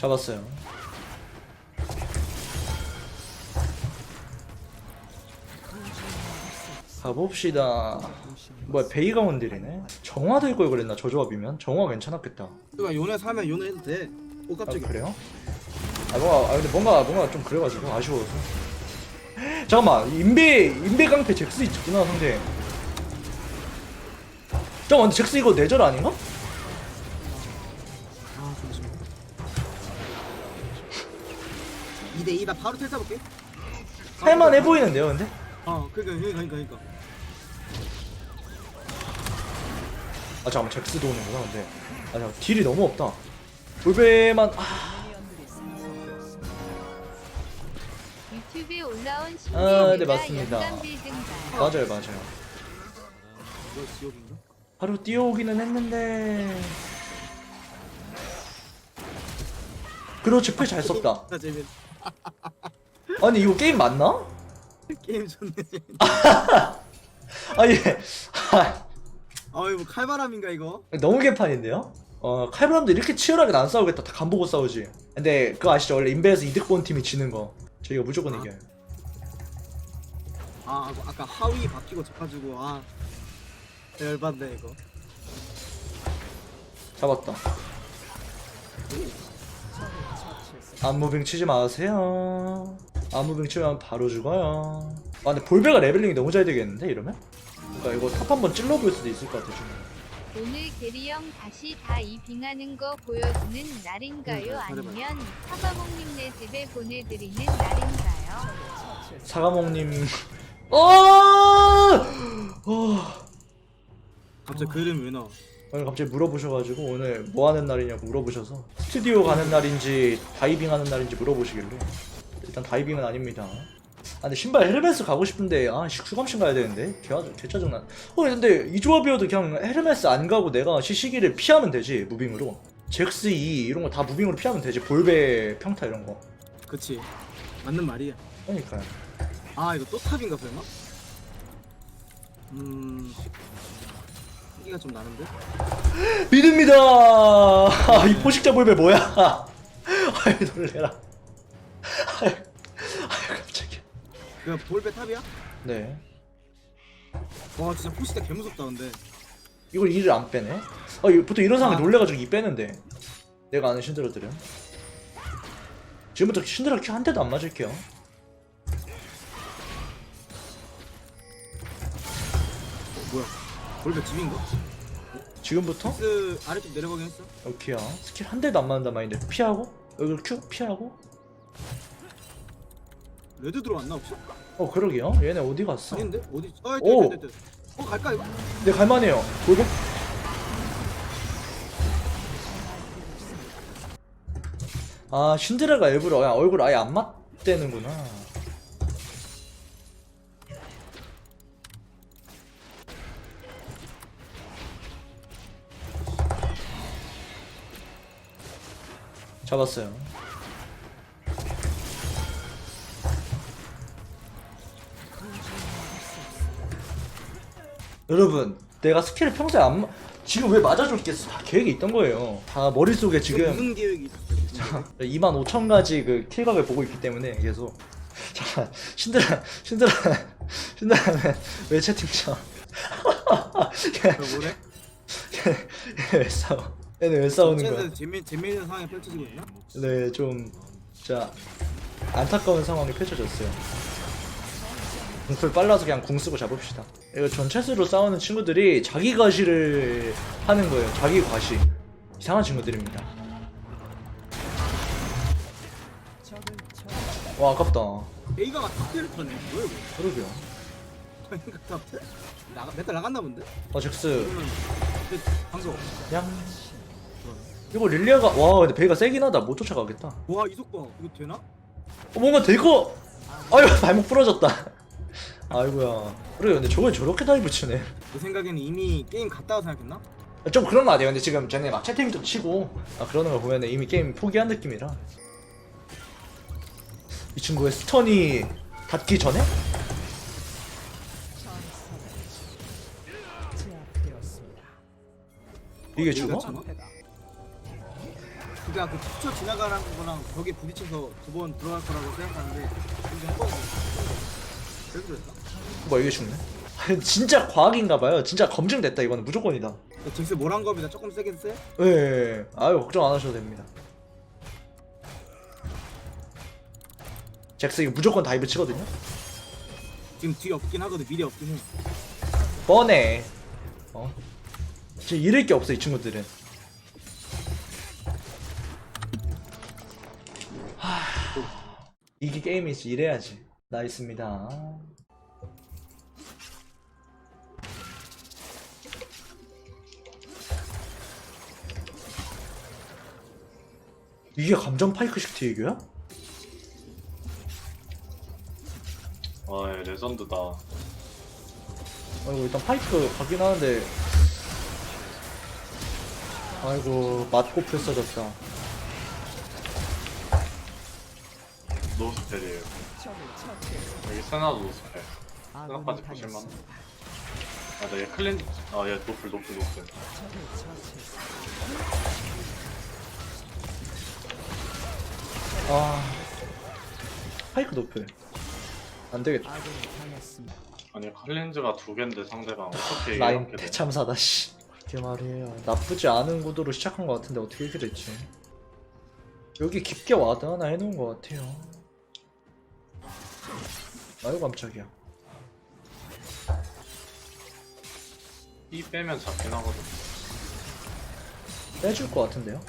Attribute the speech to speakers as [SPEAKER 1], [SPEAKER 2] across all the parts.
[SPEAKER 1] 잡았어요. 가봅시다. 뭐야 베이가 원딜이네. 정화 될 걸 그랬나 저 조합이면 정화 괜찮았겠다.
[SPEAKER 2] 그러니까 요네 사면 요네 해도 돼. 오
[SPEAKER 1] 아
[SPEAKER 2] 깜짝이야.
[SPEAKER 1] 그래요? 아 뭔가 아 근데 뭔가 뭔가 좀 그래가지고 아쉬워서. 잠깐만 인베 인베 강패 잭스 있구나 상대. 잠깐만 근데 잭스 이거 내절 아닌가?
[SPEAKER 2] 2대 2나 바로 텔 잡을게.
[SPEAKER 1] 할만해 보이는데요 근데?
[SPEAKER 2] 어 그러니까 그러니까 그러니까.
[SPEAKER 1] 아 잠깐만 잭스도 오는구나 근데 아 잠깐 딜이 너무 없다 볼베만 아
[SPEAKER 3] 유튜브에 올라온
[SPEAKER 1] 아, 네, 맞습니다. 맞아요 맞아요
[SPEAKER 2] 이거 지옥인가?
[SPEAKER 1] 바로 뛰어오기는 했는데 그렇지 풀잘 썼다
[SPEAKER 2] 나 재밌.
[SPEAKER 1] 아니 이거 게임 맞나?
[SPEAKER 2] 게임 좋네.
[SPEAKER 1] 아니 아,
[SPEAKER 2] 아이 뭐 칼바람인가 이거?
[SPEAKER 1] 너무 개판인데요? 어 칼브람도 이렇게 치열하게 안 싸우겠다 다 간보고 싸우지 근데 그거 아시죠 원래 인베에서 이득 본 팀이 지는 거 저희가 무조건
[SPEAKER 2] 아.
[SPEAKER 1] 이겨요
[SPEAKER 2] 아 아까- 아까 하위 바뀌고 잡아주고 아 열받네 이거.
[SPEAKER 1] 잡았다 안무빙 치지 마세요 안무빙 치면 바로 죽어요 아 근데 볼베가 레벨링이 너무 잘 되겠는데 이러면? 그러니까 이거 탑 한번 찔러볼 수도 있을 것 같아 지금
[SPEAKER 3] 오늘 게리 형 다시 다 이 빙하는 거 보여주는 날인가요?
[SPEAKER 2] 음,
[SPEAKER 3] 아니면 사과목님네 집에 보내드리는 날인가요?
[SPEAKER 1] 사과목님 어! 어!
[SPEAKER 2] 갑자기 그 이름 왜 나와?
[SPEAKER 1] 오늘 갑자기 물어보셔가지고 오늘 뭐 하는 날이냐고 물어보셔서 스튜디오 가는 날인지 다이빙 하는 날인지 물어보시길래 일단 다이빙은 아닙니다. 아 근데 신발 헤르메스 가고 싶은데 아 씨, 휴감신 가야 되는데 개, 개 짜증나. 어 근데 이 조합이어도 그냥 헤르메스 안 가고 내가 시시기를 피하면 되지 무빙으로. 잭스 2 이런 거 다 무빙으로 피하면 되지 볼베 평타 이런 거.
[SPEAKER 2] 그치 맞는 말이야.
[SPEAKER 1] 그러니까요.
[SPEAKER 2] 아 이거 또 탑인가 설마? 음 이가 좀 나는데?
[SPEAKER 1] 믿습니다. 아, 이 포식자 볼베 뭐야? 아이 놀래라. 아이, 아이 갑자기.
[SPEAKER 2] 그 볼베 탑이야?
[SPEAKER 1] 네.
[SPEAKER 2] 와 진짜 포시대 개 무섭다 근데.
[SPEAKER 1] 이걸 이를 안 빼네? 아, 이거 보통 이런 상황에
[SPEAKER 2] 아.
[SPEAKER 1] 놀래가지고 이 빼는데. 내가 아는 신드라 들은. 지금부터 신드라 큐 한 대도 안 맞을게요.
[SPEAKER 2] 어, 뭐야? 볼베 집인가?
[SPEAKER 1] 지금부터
[SPEAKER 2] 스 아래쪽 내려가긴 했어.
[SPEAKER 1] 오케이야. 스킬 한 대도 안 맞는단 말인데 피하고 여기 큐 피하고.
[SPEAKER 2] 레드 들어왔나 혹시?
[SPEAKER 1] 어 그러게요. 얘네 어디 갔어?
[SPEAKER 2] 아닌데? 어디? 어,
[SPEAKER 1] 오!
[SPEAKER 2] 됐. 어 갈까 이거?
[SPEAKER 1] 네 갈만해요. 볼베. 아 신드라가 일부러 야, 얼굴 아예 안 맞대는구나. 잡았어요. 여러분, 내가 스킬을 평소에 안 마... 지금 왜 맞아줬겠어? 다 계획이 있던 거예요. 다 머릿속에 지금
[SPEAKER 2] 무슨 계획이 있었어?
[SPEAKER 1] 2만 5천 가지 그 킬각을 보고 있기 때문에 계속 잠깐 신드라 신드라 신드라는 왜 채팅쳐?
[SPEAKER 2] 저 뭐래?
[SPEAKER 1] 얘 왜 싸워? 얘네 왜 싸우는 거야?
[SPEAKER 2] 재미 재미있는 상황이 펼쳐지고 있나?
[SPEAKER 1] 네, 좀 진짜 안타까운 상황이 펼쳐졌어요. 궁풀 빨라서 그냥 궁 쓰고 잡읍시다. 이거 전체수로 싸우는 친구들이 자기 과시를 하는 거예요. 자기 과시. 이상한 친구들입니다. 와 아깝다.
[SPEAKER 2] A가 탑텔을 타네. 뭐야 이거?
[SPEAKER 1] 그러게요.
[SPEAKER 2] A가 탑텔? 나가 멘탈 나갔나 본데?
[SPEAKER 1] 아 잭스
[SPEAKER 2] 근데 방송.
[SPEAKER 1] 그냥 이거 릴리아가 와 근데 베이가 세긴 하다 못 쫓아가겠다.
[SPEAKER 2] 와 이속봐 이거 되나?
[SPEAKER 1] 어, 뭔가 될거 아유 발목 부러졌다. 아이고야. 그래 근데 저걸 저렇게 다이브 치네.
[SPEAKER 2] 내 생각에는 이미 게임 갔다 와 생각했나?
[SPEAKER 1] 좀 그런 거 아니에요. 근데 지금 쟤네 막 채팅도 치고 아, 그러는 거 보면 이미 게임 포기한 느낌이라 이 친구의 스턴이 닿기 전에 이게 죽어?
[SPEAKER 2] 괜찮아? 그니까 그 툭쳐 지나가는 거랑 벽에 부딪혀서 두 번 들어갈 거라고 생각하는데 이게 했거든요. 그래서 그랬다.
[SPEAKER 1] 뭐 이게 죽네? 진짜 과학인가봐요. 진짜 검증됐다 이거는 무조건이다.
[SPEAKER 2] 잭스 뭐란 겁니다. 조금 세긴 세?
[SPEAKER 1] 예, 예. 아유 걱정 안 하셔도 됩니다. 잭스 이거 무조건 다이브 치거든요.
[SPEAKER 2] 지금 뒤에 없긴 하거든. 미리 없긴 해.
[SPEAKER 1] 뻔해. 어? 지금 잃을 게 없어 이 친구들은. 이게 게임이지 이래야지. 나 있습니다. 이게 감정 파이크식 티이교야?
[SPEAKER 4] 와 예, 레전드다
[SPEAKER 1] 아이고 일단 파이크 가긴 하는데 아이고 맞고 풀써졌다
[SPEAKER 4] 노스펠이에요. 여기 세나도 노스펠. 세나까지 보실만? 맞아 얘 클린 아 얘 노플 노플 노플.
[SPEAKER 1] 아 파이크 높을 안되겠다.
[SPEAKER 4] 아니 클린즈가 두 갠데 상대방 어떻게
[SPEAKER 1] 라인
[SPEAKER 4] 이렇게 돼?
[SPEAKER 1] 대참사다 씨. 그게 말이에요. 나쁘지 않은 구도로 시작한 것 같은데 어떻게 이렇게 됐지? 여기 깊게 와드 하나 해놓은 것 같아요 아유 깜짝이야.
[SPEAKER 4] 이 빼면 잡긴 하거든.
[SPEAKER 1] 빼줄 것 같은데요?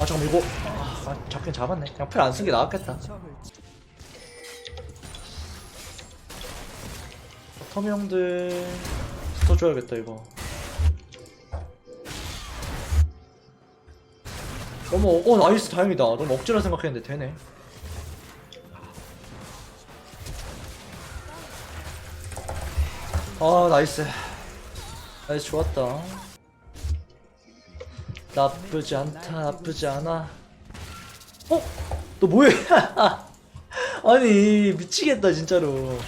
[SPEAKER 1] 아 잠깐 이거. 아, 아, 잡긴 잡았네. 그냥 풀안쓴 게 나았겠다. 터미 형들 붙어줘야겠다 이거. 너무 어 나이스 다행이다. 너무 억지라 생각했는데 되네 아 나이스. 나이스 좋았다. 나쁘지 않다 나쁘지 않아. 어? 너 뭐해? 아니 미치겠다 진짜로.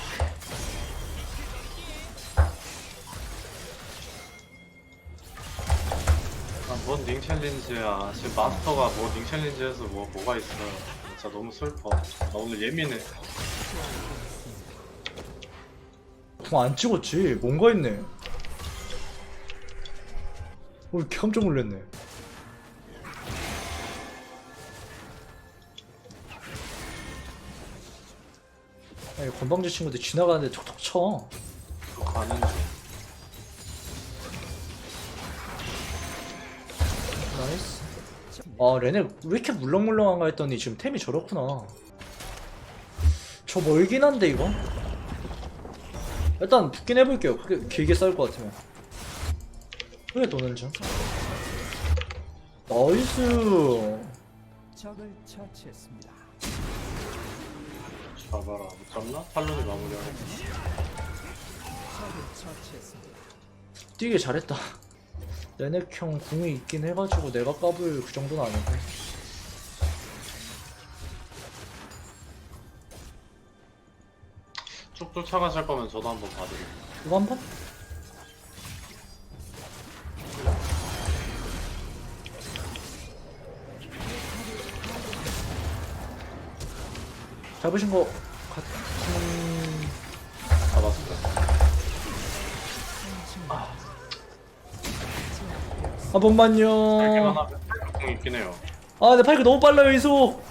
[SPEAKER 4] 아, 뭔닝 챌린지야. 지금 마스터가 뭐닝 챌린지에서 뭐 뭐가 있어. 진짜 너무 슬퍼. 나 오늘 예민해
[SPEAKER 1] 궁안 찍었지? 뭔가 있네. 어, 이렇게 깜짝 놀랐네. 아니 건방지 친구들 지나가는데 톡톡 쳐.
[SPEAKER 4] 그 가는 중
[SPEAKER 1] 나이스. 아 레네 왜 이렇게 물렁물렁한가 했더니 지금 템이 저렇구나. 저 멀긴 한데 이거 일단 붙긴 해볼게요. 크게 길게 싸울 것 같으면. 크게 도는 중 나이스.
[SPEAKER 5] 적을 처치했습니다.
[SPEAKER 4] 잡아라. 못 잡나? 탈론이 마무리하고.
[SPEAKER 5] 적을 처치했습니다.
[SPEAKER 1] 뛰게 잘했다. 레넥형 궁이 있긴 해가지고 내가 까불 그 정도는 아니고
[SPEAKER 4] 쭉 쫓아가실 거면 저도 한번 봐드릴게요.
[SPEAKER 1] 이거 한 번? 잡으신 거 같은
[SPEAKER 4] 잡았어요.
[SPEAKER 1] 한 번만요
[SPEAKER 4] 하면 공 있긴 해요.
[SPEAKER 1] 아, 내 파이크 너무 빨라요, 이소.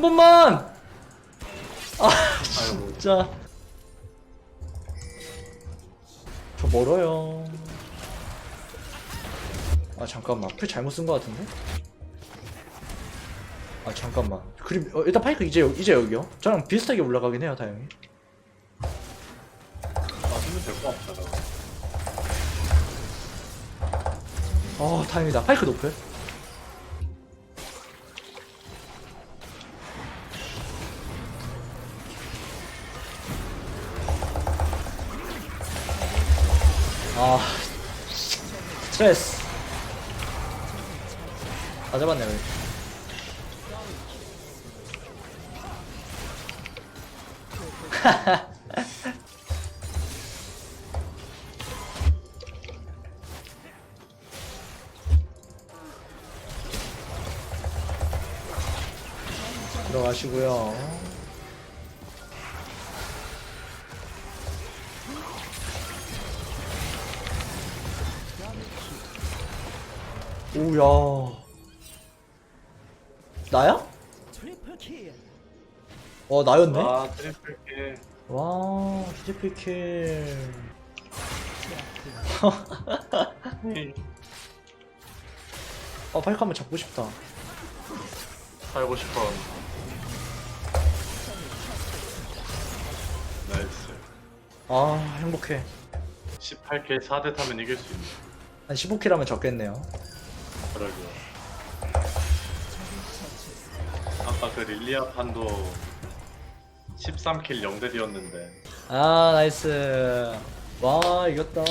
[SPEAKER 1] 한 번만. 아, 진짜. 저 멀어요. 아, 잠깐만. 풀 잘못 쓴 것 같은데? 아, 잠깐만. 그림, 어, 일단 파이크 이제, 여- 이제 여기요. 저랑 비슷하게 올라가긴 해요, 다행히.
[SPEAKER 4] 맞으면 될것 같아요
[SPEAKER 1] 아, 다행이다. 파이크 높을. 아 스트레스. 다 잡았네 우리 들어가시고요. 오야. 나야?
[SPEAKER 5] 킬.
[SPEAKER 1] 어 나였네.
[SPEAKER 4] 아 트리플 킬.
[SPEAKER 1] 와 트리플 킬. 아 팔카 한번 잡고 싶다.
[SPEAKER 4] 살고 싶어. 나이스.
[SPEAKER 1] 아 행복해.
[SPEAKER 4] 18킬 4대 타면 이길 수 있네.
[SPEAKER 1] 한 15킬 하면 적겠네요.
[SPEAKER 4] 그러게요. 아까 그 릴리아 판도 13킬 0대 D였는데
[SPEAKER 1] 아 나이스. 와 이겼다.